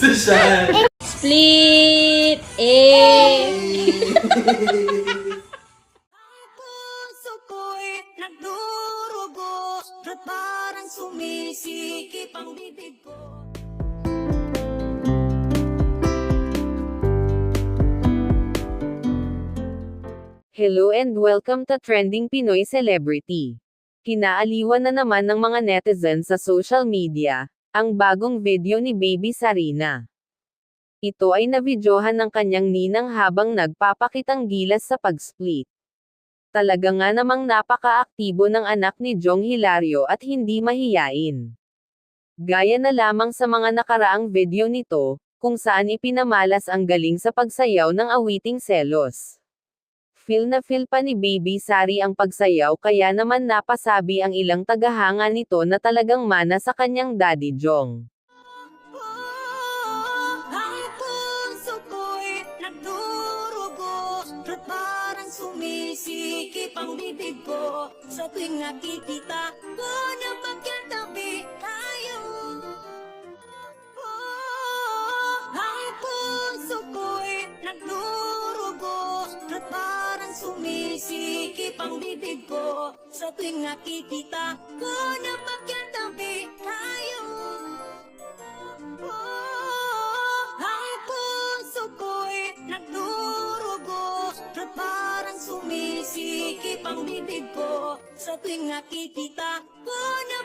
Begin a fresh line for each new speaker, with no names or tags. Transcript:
Social.
Split! Eh!
puso ko'y nagdurugo At parang sumisikip ang bibig ko
Hello and welcome to Trending Pinoy Celebrity. Kinaaliwan na naman ng mga netizens sa social media, ang bagong video ni Baby Sarina. Ito ay nabidyohan ng kanyang ninang habang nagpapakitang gilas sa pag-split. Talaga nga namang napaka-aktibo ng anak ni Jong Hilario at hindi mahiyain. Gaya na lamang sa mga nakaraang video nito, kung saan ipinamalas ang galing sa pagsayaw ng awiting selos. Feel na feel pa ni Baby Sari ang pagsayaw kaya naman napasabi ang ilang tagahanga nito na talagang mana sa kanyang daddy Jong.
Sumisikip ang bibig ko Sa tuwing nakikita ko na ang bibig ko Sa tuwing nakikita ko na magkatabi tayo ang puso ko'y nagdurugo At parang sumisikip. Ang bibig ko Sa tuwing nakikita ko na